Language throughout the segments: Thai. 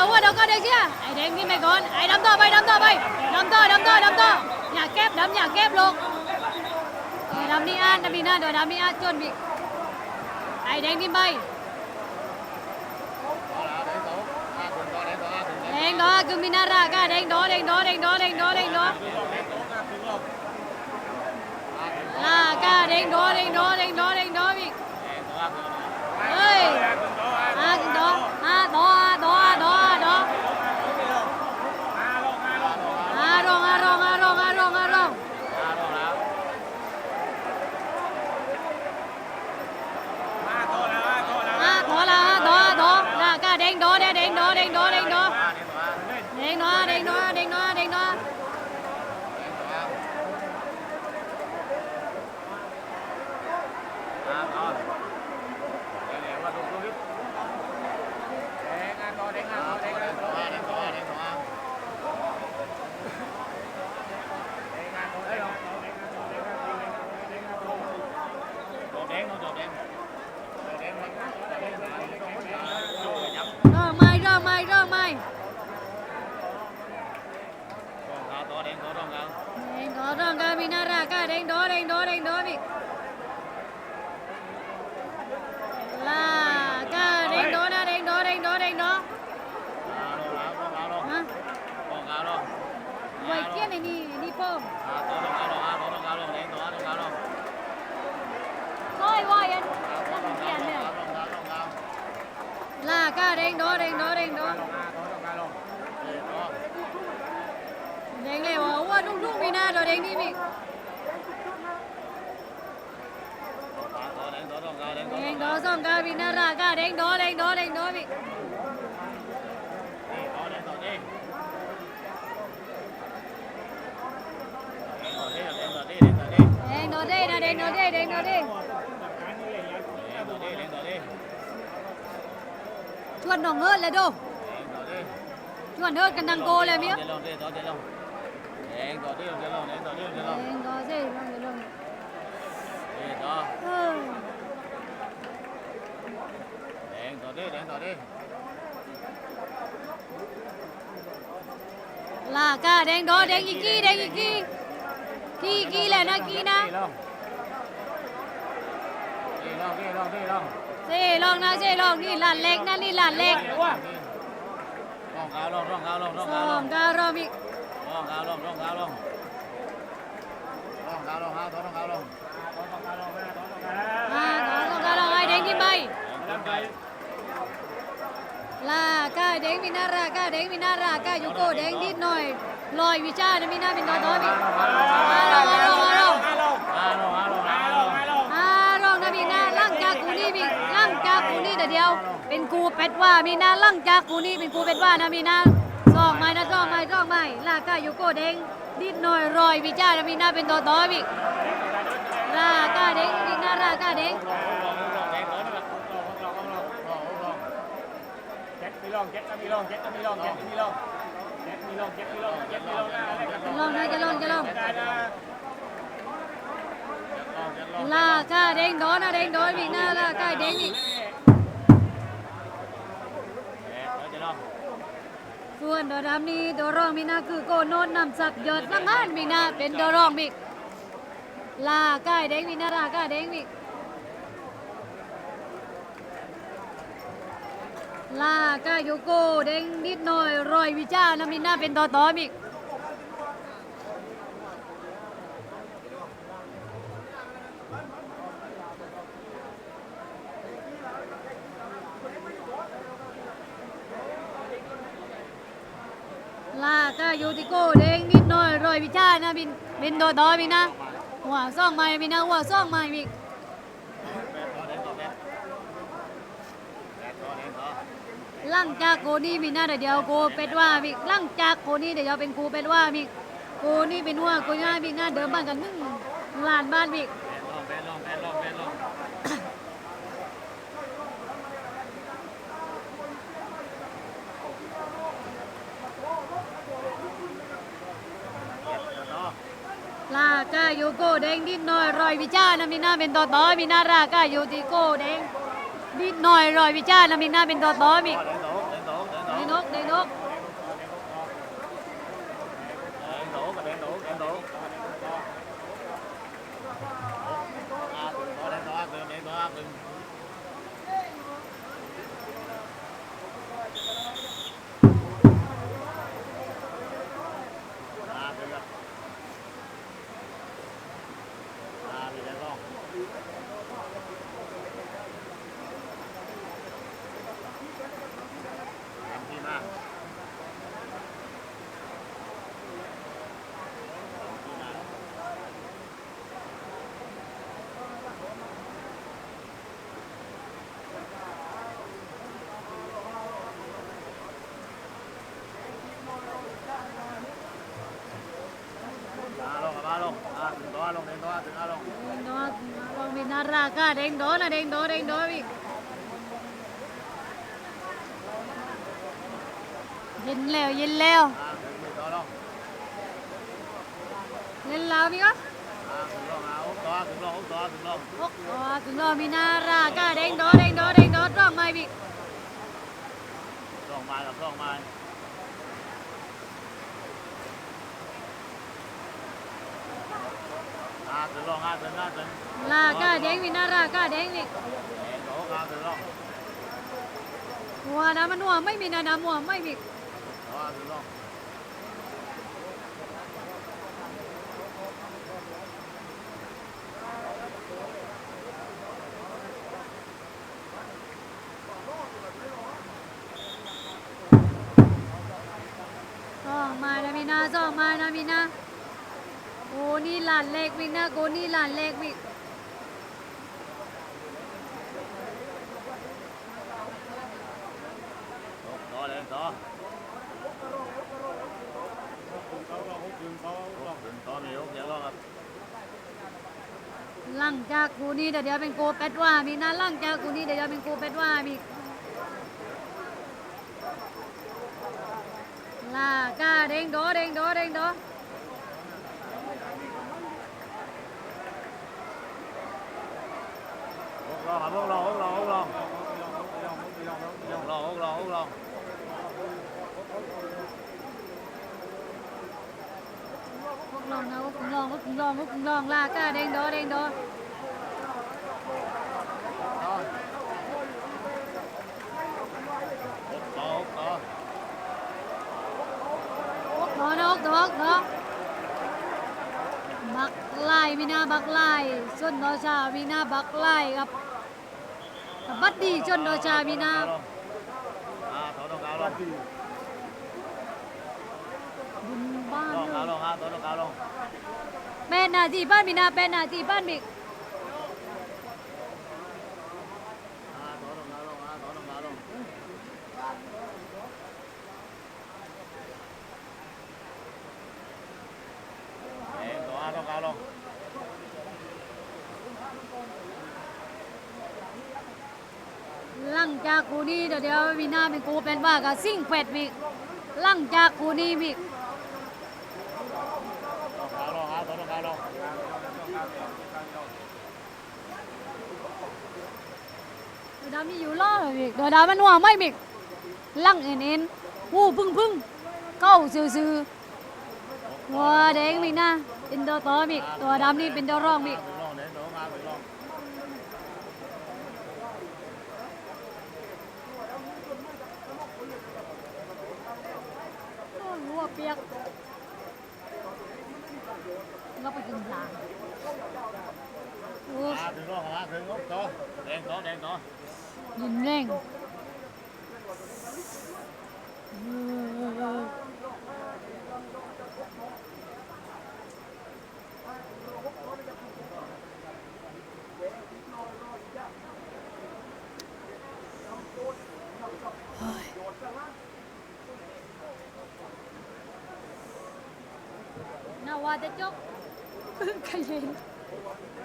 đầu qua đầu có đây chưa ai đen đi mày con ai đâm to bay đâm to bay đâm to đâm to đâm to nhà kép đâm nhà kép luôn Ờ, đâm đi an đâm đi na rồi đâm đi an chuẩn bị ai đen đi bay đen đó cứ mina ra cả đen đó đen đó đen đó đen đó đen đó là cả đen đó đen đó đen đó đen đó bị ơi à cái đó à đó đó đó đó à rong à rong à rong à rong à rong à đó là đó đó là cả đen đó đen đen đó đen đó đen đó đen đó đen đó đen đó đen đó rong mai rong mai rong mai đen đó rong cả mina ra cả đen đó đen đó đen đó bị là cả đen đó là đen đó đen đó đen đó hả vậy kia này đi đi phơm thôi voi anh làm tiền nữa กาเด้งโดเด้งโดเด้งโดเด้งเลยว่าว่าลูกลูกมีหน้าโดเด้งนี่มีเด้งโดสองกาบินหน้ากาเด้งโดเด้งโดเด้งโดมี chuột nó ngơ là đâu chuột ngơ cái năng cô là miếng đen đó gì long gì long ừ. là cả đen đó đen gì kia đen gì kia kia kia là nó kia na dê long na dê long đi làn lệch na đi làn lệch xong cả rồi bị à đó xong cả rồi ai đánh đi bay là cả đánh mình ra cả đánh mình ra cả yêu cô đánh đi nồi lòi vì cha nên mình mình nói đó bị à rồi à rồi à rồi อ่ารองนะมีน เจ๊ล่างจากกูนี่มีล่างจากกูนี่ แต่เดียว เป็นกูเป็ดว่ามีนาล่างจากกูนี่เป็นกูเป็ดว่านะมีนาสองไม้นะสองไม้สองไม้ลากาอยู่โกเด้งดิดหน่อยรอยวิจารณ์มีนาเป็นตัวต่อบิลากาเด้งมีนารากาเด้งมีลองเจ็ดมีลองเจ็ดมีลองเจ็ดมีลองเจ็ดมีลองเจ็ดมีลองเจ็ดมีลองหน้าอะจะลองนะจะลองจะลองได้นะลากาเด้งโดนนะเด้งโดนมีนาลากาเด้งอี ส่วนโดดำนี้โดรองมีนาคือโกโนนนำสักยอดสังหารมีนาเป็นโดรองมิกลาก้ายเด้งมีนาลาก้ายเด้งมิกลาก้ายโยโกเด้งนิดหน่อยรอยวิจารนำมีนาเป็นต่อตอมิก đánh đít nồi rồi vì cha nó bên bên đó đó mình na หัวซ่องไม้มีนะหัวซ่องไม้มีลั่งจากโกนี่มีหน้าเดียวโกเป็ดว่ามีลั่งจากโกนี่เดี๋ยวเป็นกูเป็ดว่ามีโกนี่เป็นหัวโกย่ามีงานเดิมบ้านกันนึ่งลานบ้านมีลากา อยู่โกแดงนิดหน่อยรอยวิจารณ์มีหน้าเป็นต่อต่อมีหน้ารากาอยู่ที่โกแดงนิดหน่อยรอยวิจารณ์มีหน้าเป็นต่อต่อมี Điện tổ, điện tổ, điện tổ. นกแดงนก แดง đổ và đen đổ đen đổ à đừng có đen đỏ đừng đen đỏ đừng à đừng ạ à bị đen không em đi mà Along, along, ah, đừng có along, đừng có, đừng along. แดงดอลองมีนาราก้าแดงดอนะแดงดอแดงดออีกเย็นแล้วเย็นแล้ว À, đừng bị đó đâu. เย็นแล้วมีก็ À, đừng lo, à, úp đó, đừng lo, úp đó, đừng lo. โอ้โหถึงรอมี นาราก้าแดงดอแดงดอแดงดอร้องไม่บิ Lon mai là lon mai. ลาก้าแดงมีนาราก้าแดงนี่ Để đổ, à, đừng lo. หัวน้ำมันหัวไม่มีนาดำหัวไม่มี Đó, đừng lo. ซ่องมานะมีนาซ่องมานะมีนา โอ้นี่หลานเล็กมีนาโกนี่หลานเล็กมี Đó, đen, đó. Đừng có nhiều, nhớ lo, à. หลังจากกูนี่เดี๋ยวเป็นโกเป็ดว่ามีนาหลังจากกูนี่เดี๋ยวเป็นโกเป็ดว่ามีลาก้าแดงดอแดงโดอแดงด อ Hút lo, hút lo, hút lo, hút lo. Hút lo, hút lo, hút lo. พวกลองนะพวกลองกลองลองลาก้าแดงดอแดงดอ Đó. Hút to, hút to. พวกดอะพวกดอกดอกบักไล่มีนาบักไล่ส่วนดอชามีนาบักไล่ครับ บบัดดีส่วนดอชามีนา À, thổi nó cao luôn. บุญบ้าน Lo, เล cao ย luôn, ha, thổi nó cao luôn. แม่นาทีบ้านมีนาเป็นนาทีบ้านมี หลังจากกูนี่เดี๋ยวเดี๋ยวมีนาเป็นกูเป็นว่ากับซิ่งเป็ดมีหลังจากกูนี่มี Thổi nó cao luôn, ha, thổi nó cao luôn. เดี๋ยวดามีอยู่ล่อเลยมีเดี๋ยวดาวมันหัวไม่มีหลังเอ็นเอ็นหูพึ่งพึ่งเก้าซื่อซื่อหัวแดงมีนะเป็นตัวต่อมีตัวดำนี่เป็นตัวร่องมี Ha, thổi lon, để đổ, ha, thổi lon. โอ้ยหัวเปียกก็ไปกินยาโอ้ย À, thổi lon, ha, thổi úp to. Đen to, đen to. ยินแรงเออเฮ้ยน่า ว่าจะจบก็เย็น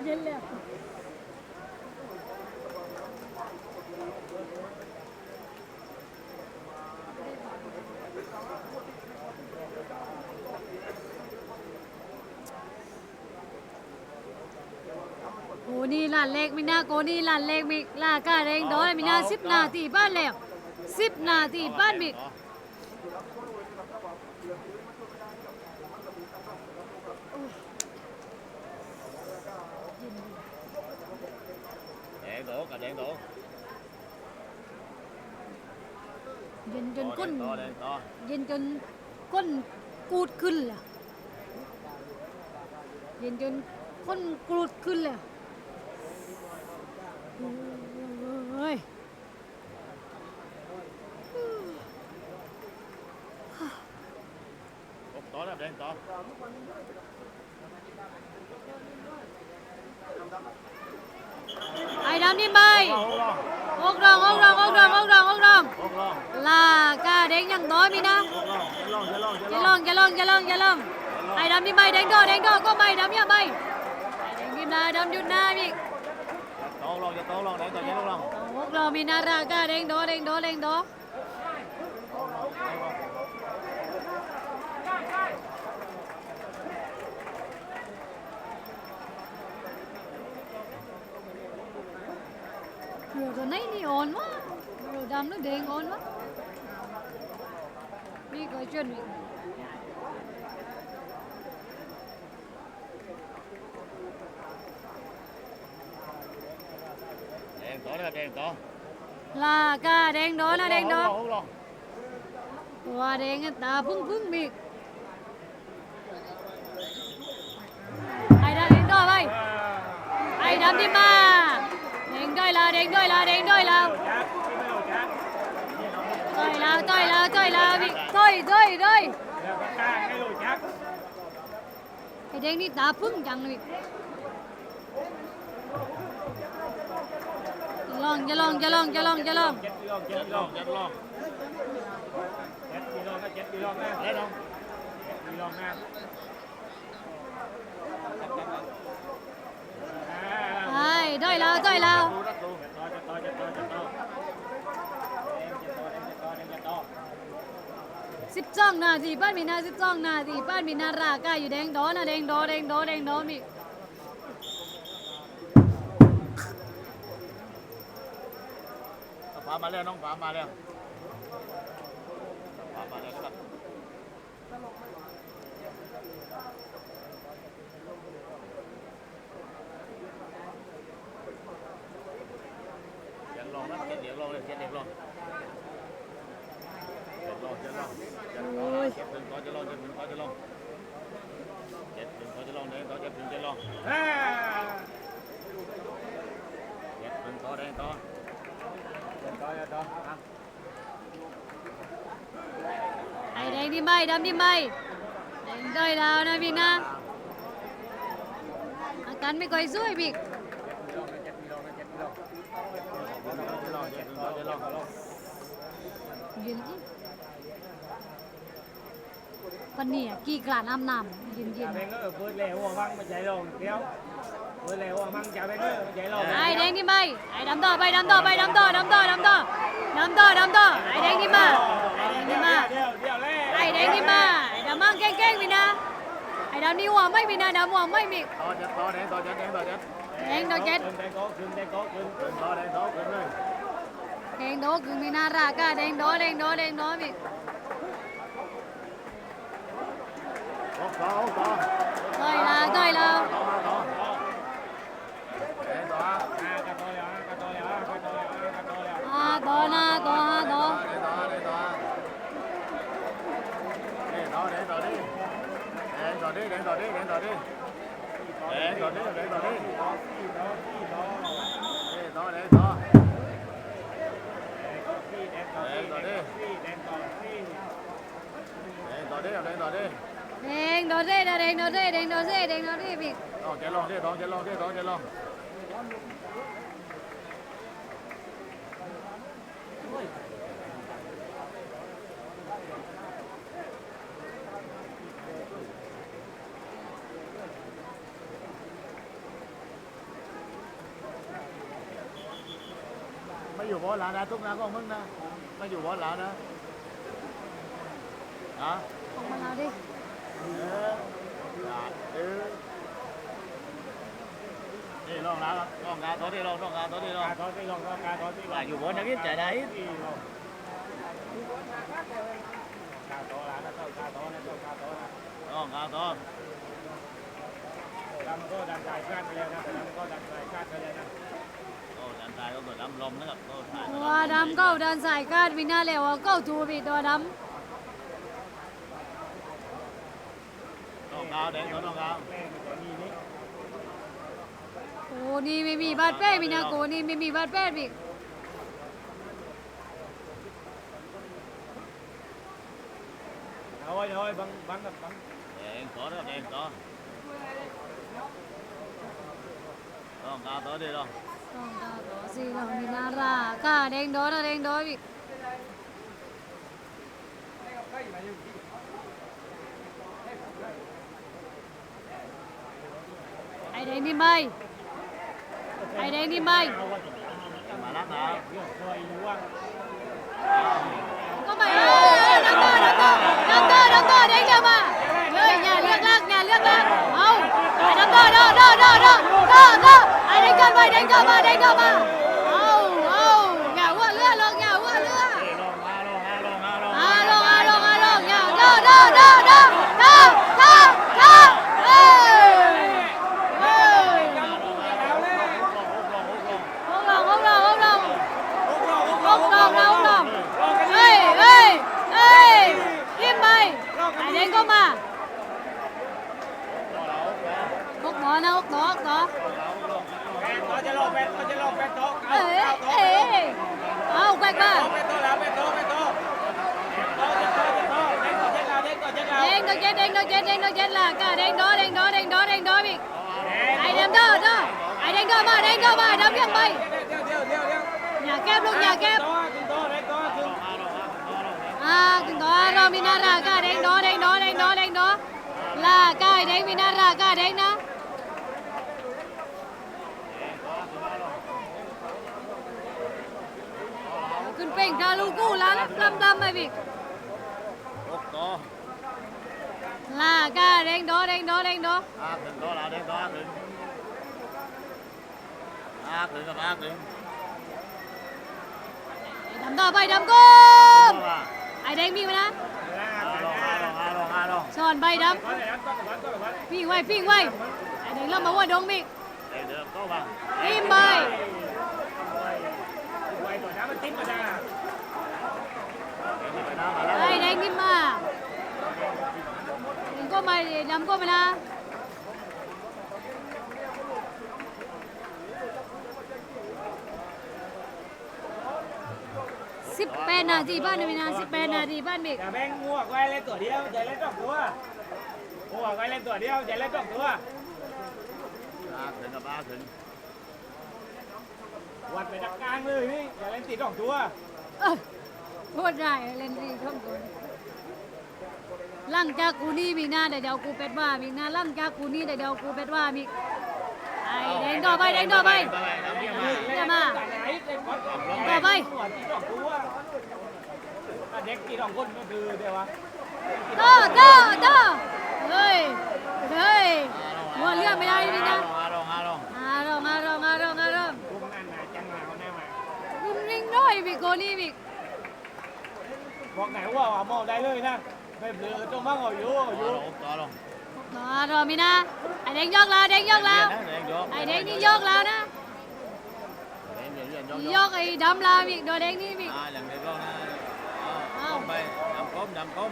เย็นแล้วโอ้นี่ลานเล็กมีหน้าโกนี่ลานเล็กมีลากาแรงดอยมีหน้าสิบนาทีบ้านแล้วสิบนาทีบ้านมี Đó. แดงโตกับแดงโตเย็นจนก้นโตแดงโตเย็นจนก้นกูดขึ้นเลยเย็นจนก้นกูดขึ้นเลยโอ้ย โตนะแดงโต ไอ้ ดำนี่ใบหกลองอกรองอกรองอกรองอกรองอกรองหกลองลากาเด้งยังน้อยมีนะหกลองจะลองจะลองจะจะลลอองงจะลองจะลองจะลองไอ้ดำนี่ใบแดงดอแดงดอก็ใบดำเนี่ยใบไอ้แดงนี่นาดำหยุดหน้าพี่โตลองจะโตลองแดงโตจะลองอกรองมีนารากาเด้งดอเด้งดอเด้งดอ เดี๋ยวตัวไหนนี่อ่อนวะเดี๋ยวดำแล้วแดงอ่อนวะพี่ก็ชวนพี่แดงโตนะแดงโตลากาแดงดอนะแดงดอหกลองตัวแดงอะตาพึ่งพึ่งมีไอ้ดำแดงดอไปไอ้ดำที่มาแดงด้วยละแดงด้วยละแดงด้วยละต่อยละต่อยละต่อยละพี่ต่อยต่อยต่อยไอ้แดงนี่ตาพึ่งจังเลยลองจะลองจะลองจะลองจะลองเจ็ดลองเจ็ดลองเจ็ดลองเจ็ดลองนะเจ็ดลองนะเจ็ดลองเจ็ดลองนะไอ้ต่อยละต่อยละ ดูรักดูต่อจะต่อจะต่อจะต่อแดงจะต่อแดงจะต่อแดงจะต่อ สิบสองนาทีป้านมีนาสิบสองนาทีป้านมีนารากาอยู่แดงดอนะแดงดอแดงดอแดงดอมีฟ้ามาแล้วน้องฟ้ามาแล้วฟ้ามาแล้วครับเจ็ดลองนะเจ็ดเดียวลองเลยเดเดียวลอง เจ็ดลองเจ็ดลองเจ็ดลองเจ็ดเป็นต่อจะลองเจ็ดเป็นต่อจะลองเจ็ดเป็นต่อจะลองเด้ต่อเจ็ดเป็นจะลองเจ็ดเป็นต่อเด้ต่อเจ็ดต่อจะต่ออะไอ้แดงที่ไม่ดำที่ไม่แดงด้อยแล้วนะพี่นะอาการไม่ค่อยสวยพี่ยืนอีกวันนี้อะกี่กลาน้ำน้ำเย็นเย็น Chả bên ngỡ bơi lèo hoa măng mà chạy lồng kéo bơi lèo hoa măng chả bên ngỡ mà chạy lồng ไอ้แดงที่ไม่ไอ้ดำต่อไปดำต่อไปดำต่อดำต่อดำต่อดำต่อดำต่อไอ้แดงที่มา ไอ้แดงที่มา đeo đeo lên ไอ้แดงที่มา ไอ้ดำมั่งแกล้งๆพี่นะ ไอ้ดำนี่หัวไม่มีนะดำหัวไม่มี ต่อเจ็ดต่อแดงต่อเจ็ดแดงต่อเจ็ดแดงดอกเจ็ดขึ้นได้โก้ขึ้นได้โก้ขึ้นเป็นต่อแดงต่อขึ้นเลย แดงโดคือมีนารากาแดงโดแดงโดแดงโดมี หกต่อหกต่อต่อยลาต่อยลาต่อมาต่อแดงต่อ à cà to lèo cà to lèo cà to lèo cà to lèo อ่าต่อนาต่อฮาต่อแดงต่อแดงต่อแดงต่อ แดงต่อดิแดงต่อดิแดงต่อดิแดงต่อดิแดงต่อดิแดงต่อดิ đó đi đó đi đó แดงต่อแดงต่อ đi đèn to đi đèn to đi đèn to đi แดงต่อดิแดงต่อดิ แดงโดเซ่แดงโดเซ่แดงโดเซ่แดงโดเซ่พี่ ต่อเจ็ดลองดิต่อเจ็ดลองดิต่อเจ็ดลอง ไม่อยู่บอสหลานนะทุกนาก็มึงนะไม่อยู่บอสหลานนะนะ ออกมาแล้วดิ เออหลานเออนี่ลองนะลองงานตัวนี้ลองลองงานตัวนี้ลอง cà to đi lồng cà to đi ว่าอยู่บนนักวิจัยได้ đi lồng ต้องเอาต้องดำก็ดันสายคาดไปแล้วนะดำก็ดันสายคาดไปแล้วนะโอ้ดันตายก็เกิดดำลมนะครับโอ้ตายตัวดำก็ดันสายกาดวินาแล้วก็จูบีตัวดต้ องเอาแดงต้องเอาแม่มันจะมีนี่ำโอ้นี่ไม่มีบาดแผลมีนาโกนี่ไม่มีบาดแผลอีกเอาไว้เอาไว้บังบังกับบังแดงต่อนะครับแดงต่อต้องเอาต่อดีต้องต้องตาต่อสิเรามีนาราก้าแดงโดนะแดงโดอีก ไอแดงนี่ไม่ไอแดงนี่ไม่เอาไว้มาลักนะเรื่องคอยรู้ว่าก็ไม่เออดังต่อดังต่อดังต่อดังต่อแดงเดียวมาเฮ้ ไอ้เด็กก็มาพวกหมอนะพวกหมอพวกหมอแปดโต๊ะจะลงแปดโต๊ะจะลงแปดโต๊ งดอเรามีนารากะเด้งดอเด้งดอเด้งดอเด้งดอลากะเด้งมีนารากะเด้งนะขึ้นเป่งทาลู ลงอาลงอาลงสอนใบดก้อนไหนครับก้อนกับก้อนก้อนกับก้อนำปิ้งไว้ปิ้งไว้ไอ้เด้งเรามาว่าดงมิกเดี๋ยวเดิมก็มาปิ้งไปไว้ตัวน้ำมันติ้งมาจ้าไปน้ำมาแล้วไอ้เด้งนี่มาเด้งก็มาดำก็มานะ แปดนาทีบ้านมีนาสิบแปดนาทีบ้านมิกอย่าแบ่งงัวไว้เล่นตัวเดียวใจเล่นสองตัวงัวไว้เล่นตัวเดียวใจเล่นสองตัวอาขึ้นกับอาขึ้นวัดไปดักกลางเลยนี่อย่าเล่นติดสองตัวเออโคตรได้เล่นดีช่องตัวหลังจากกูนี่มีหน้าเดี๋ยวกูเป็ดว่ามีหน้าหลังจากกูนี่เดี๋ยวกูเป็ดว่ามีไอ้แดงต่อไปแดงต่อไปไปน้ำเยี่ยมมาอย่ามาไหนเล่นก้อนต่อไป หัวติดสองตัว เด็กติดสองคนก็คือเดี๋ยววะต่อต่อต่อเฮ้ยเฮ้ยมัวเรื่องไม่ได้นี่นะอาลงอาลงอารมณ์อารมณ์อารมณ์อารมณ์คุ้มนั่นนะจังหวะเขาหน้ามารุ่งริ่งน้อยมีโกนี่มีบอกไหนว่าว่ามองได้เลยนะไม่เบลอต้องมั่งเอาอยู่อยู่ลงต่อลงต่ออารมณ์มีนะไอ้แดงยกแล้วแดงยกแล้วแดงยกไอ้แดงนี่ยกแล้วนะแดงเย็นยกยกไอ้ดำลามีโดนแดงนี่มี ดำก้มดำก้ม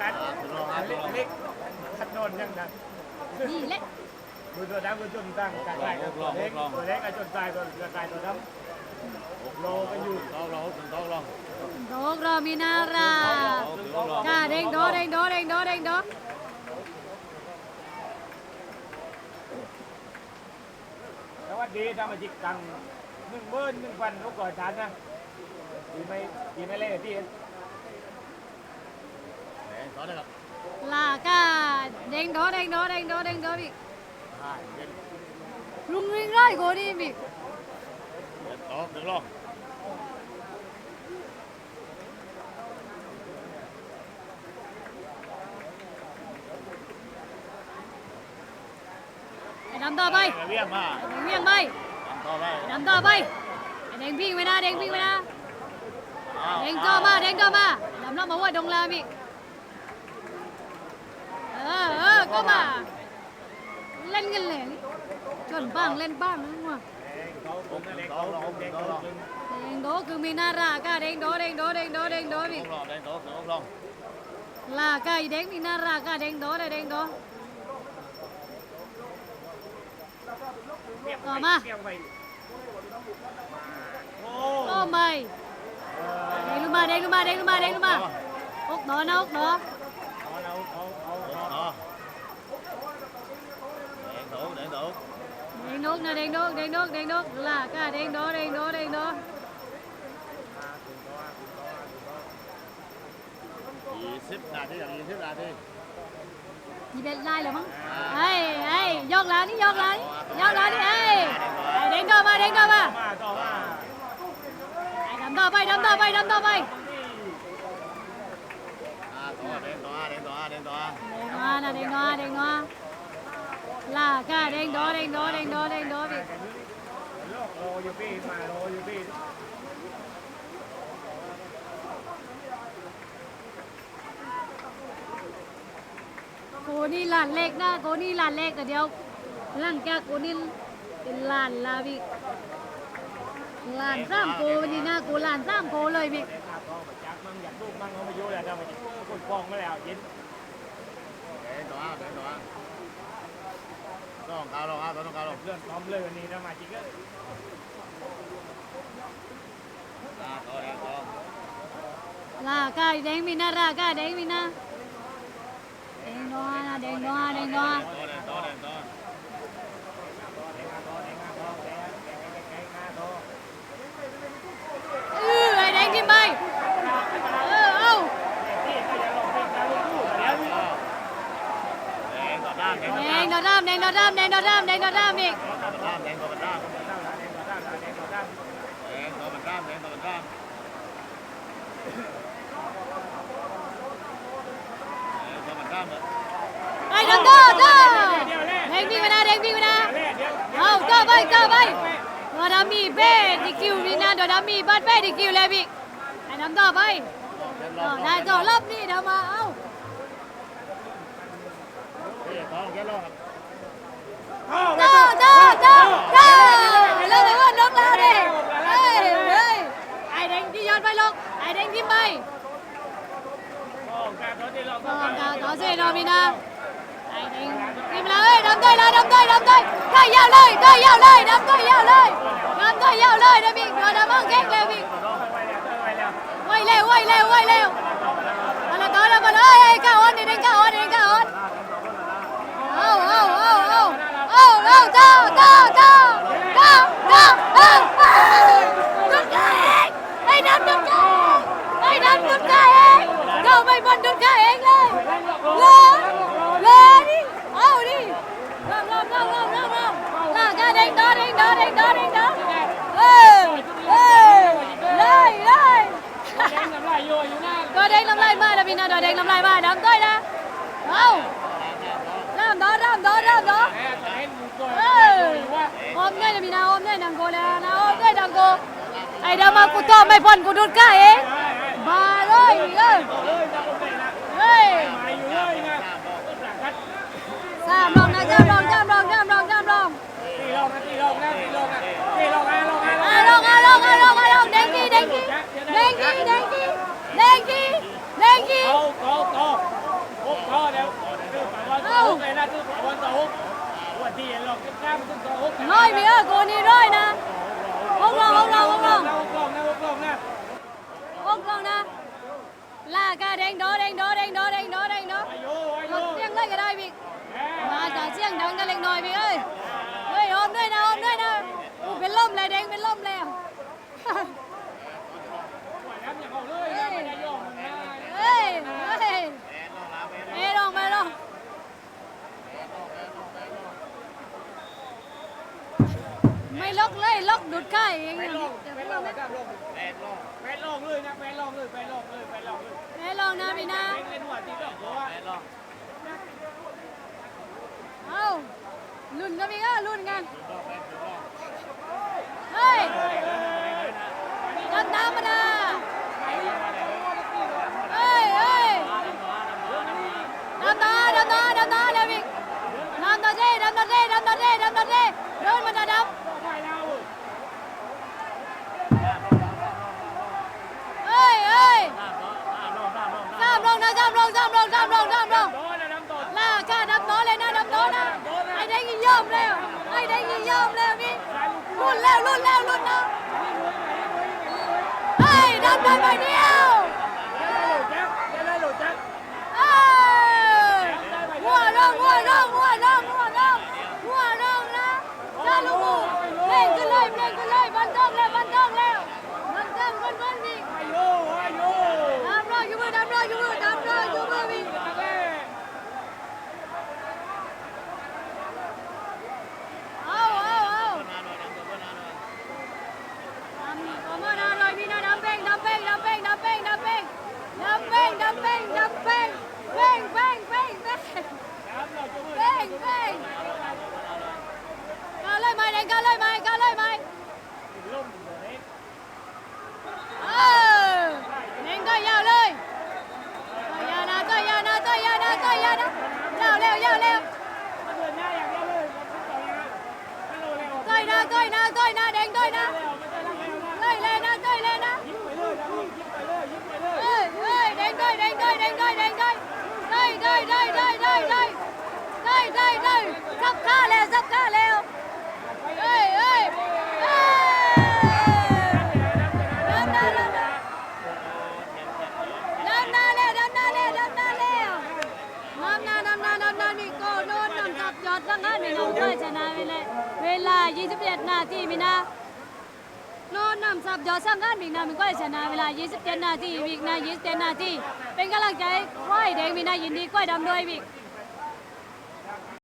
กัดเล็กเล็กขัดนนยังนะนี่แหละมือตัวดำมือจนตั้งกายตัวเล็กตัวเล็กไอ้จนตายตัวกายตัวดำโลกันอยู่ตอกลงตอกลงโดกเรามีนาราจ้าเด้งโดเด้งโดเด้งโดเด้งโดสวัสดีทำมาจิกตัง หนึ่งหมื่นหนึ่งพันลูกก่อนฉันนะดีไม่ดีไม่เล่นที่แดงต่อเลยครับลากาเด้งโดเด้งโดเด้งโดเด้งโดมีอ่าเย็นลุงริงร้อยโกนี่มีเย็นตอกหนึ่งลงไอ้ดำต่อไปเวียงมาไอ้แดงเวียงไป ต่อไปไอ้ดำต่อไปไอ้แดงพิงไปนะแดงพิงไปนะแดงต่อมาแดงต่อมาดำเรามาว่าดงลามีเออเออก็มา เล่นกันเลยชนบ้างเล่นบ้างนะว่ะเขาผมนั่นเองเขาผมเด็กเขาเป็นเด้งโดคือมีนาราก้าเด้งโดเด้งโดเด้งโดเด้งโดลพี่งรอบแดงโตลงลงลาก้าอีเด้งมีนาราก้าเด้งโดเด้งโดเปียกต่อมาเปียกไปโอ้ก็ไม่เด้งลงมาเด้งลงมาเด้งลงมาเด้งลงมาอกหนอนะอกหนอเอาเอาเอาเอาต่อแดงโตแด งโตเด้งนกนะเด้งนกเด้งนกเด้งนกลาก้าเด้งโดเด้งโดเด้งโดยี่สิ บนาทียี่สิบนาทียีเบ็ดไล่เหรอมั้งเฮ้ยเฮ้ยยกหล้านนี่ยกหล้านยกหล้านนี่ โกนี่ลอยู่พี่โกนี่ลานเล็กนะโกนี่ลานเล็กแต่เดียวหลังจากโกนี่เป็นลานลาพี่ลานสามโกนี่นะโกลานสามโกเลยพี่เด็กอาทองมาจักมั่งอยากลูกมั่งเขามาอยู่แล้วทำไมคนฟองมาแล้วย็นแดงต่อแดงต่อต้องกาวลงอะต้องกาวลงเรื่องซ้อมเลยวันนี้นะมาจิกเกอร์อ่าต่อแดงต่อลาก้าเด้งมีนาราก้าเด้งมีนาเด้งนัวนะเด้งนัวเด้งนัวต่อแดงแดงต่อเออได้งกินไปเออเอ้าแดงต่อด้านแดงต่อแดด้างนดอดามแดงดอดามแดงดอดามแดงดอดามอีก แดงต่อด้านแดงต่อด้านแดงต่อด้านแดงต่อด้านแดงต่อด้านแดงต่อด้าน ไอ้ดอดอดอเด้งพี่งมานะเด้งพี่งมานะเอาก็ไปก็ไปดอดามีเบดิคิวนี่นะดดามีบัดเบดิคิวเลยพี่ไอ้น้ำต่อไปอ๋อได้ต่อรอบนี้เดี๋ยวมาเอ้านี่ต่อแค่รอบต่อต่อต่อไอ้เรื่องอะไรวะนกแล้วดิเฮ้ยเฮ้ยไอ้เด้งที่ย้อนไปลงไอ้เด้งที่ไปต่ นาไอ้เด้งทีมเราเอ้ยดำด้วยนะดำด้วยดำด้วยได้ยาวเลยได้ยาวเลยดำด้วยยาวเลยดำด้วยยาวเลยนะพี่โดนดำมังแข้ งเลยพี่ไวเร็วไวเร็วไวเร็วมาละต่อแล้วมาเลยไอ้ก้าวอ่อนนี่เด้งก้าวอ่อนนี่เด้งก้าวอ่อนเอาเอาเอาเอาเอาเอา ต่อต่อต่อต่อต่อเอาเอาดุดขาเองไอ้ดำดุดขาเองไอ้ดำดุดขาเองเราไม่บอลดุดขาเองเลยเลยเลยดิเอาดิลองลองลองลองลองลองลากาเด้งดอเด้งดอเด้งดอเด้งดอเออเออเลยเลยตัวเด้งน้ำลายมาแล้วพี่นะตัวเด้งน้ำลายมาดำต้อยนะเอาเริ่มดอเริ่มดอเริ่มดอเอออมเนี่ยนะพี่นะอมเนี่ยนังโกแล้วนะอมเนี่ยนังโกไอ้ดำมากูต่อไม่พ้นกูดูดก้าเองมาเลยเออเฮ้ยสามลองนะจ้ามลองจ้ามลองจ้ามลองจ้ามลองอะลองอะลองอะลองอะลองเด้งกี้เด้งกี้เด้งกี้เด้งกี้เด้งกี้เด้งกี้ร้อยมีเออกูนี่ร้อยนะหกลองหกลองหกลองหกลองนะ ลากาเด้งโดเด้งโดเด้งโดเด้งโดเด้งโดลดเสียงเลยก็ได้พี่มาจากเสียงดังกันเล็กน้อยพี่เอ้ยเฮ้ยออมด้วยนะออมด้วยนะอู้เป็นลมเลยเด้งเป็นลมแล้วเฮ้ยเฮ้ย กเลยลอกดูดไข่ายเองไปลองไปลองไปลองแปดลองแปดลองเลยนะแปดลองเลยแปดลองเลยแปดลองเลยไปลองนะพี่นะแปดเลอกเาลองเอาลุ้นกันพี่ก็ลุ้นกันเฮ้ยกันตามมาดาเฮ้ยเฮ้ยดำตาดำตาดำตาเร็วอีกดำตาเด้ดำตาเด้ดำตาเด้ดำตาเด้เดินมาดับามลงนะตามลงสามลงโดนแล้วน้ำตดลาก้าดับโตเลยนะดับโตนะไอ้ได้ยิงยอมแล้วไอ้ได้ยิงยอมแล้วนี่รุ่นแล้วรุ่นแล้วรุ่นนะไอ้ดับได้ใบเนี่ยว จะได้หลุดแจ็ค เอ้ยหัวร้องหัวร้องหัวร้องหัวร้องหัวร้องนะจ้าลูกหมูเพลงขึ้นเลยเพลงขึ้นเลยบันเทิงแล้วบันเทิงแล้วบันเทิงคนคนวิ่ง อายุอายุ ดำรออยู่มือดำรออยู่มือดำรออยู่มือวิ่ง ตะเล่ เอาเอาเอา นานหน่อยน้ำตัวก็นานหน่อย ทำออกมาหน่อยพี่นะดำเป้งดำเป้งดำเป้งดำเป้งดำเป้ง ดำเป้งดำเป้งดำเป้งเป้งเป้งเป้งเป้งเป้งเป้งกาเลยไหมเด็กกาเลยไหมก้าเลยไหม บข้าแล้วสับข้าแล้วเอ้ยเอ้ยเอ้ยเดำนหน้าเดำนาดำนหน้าแล้วเดำนหน้าแล้วเดำนาแล้วดำนาดำนาดำนานี่โกโดนนำจับยอดสังหารไม่น้องก็ชนะไปเลยเวลา21นาทีมีนาโน่นนำสับยอดสร้างงานบิ๊กนามันก็ชนะเวลา 27 นาทีบิ๊กนา27 นาทีเป็นกำลังใจควายแดงมีนายินดีควายดำด้วยบิ๊ก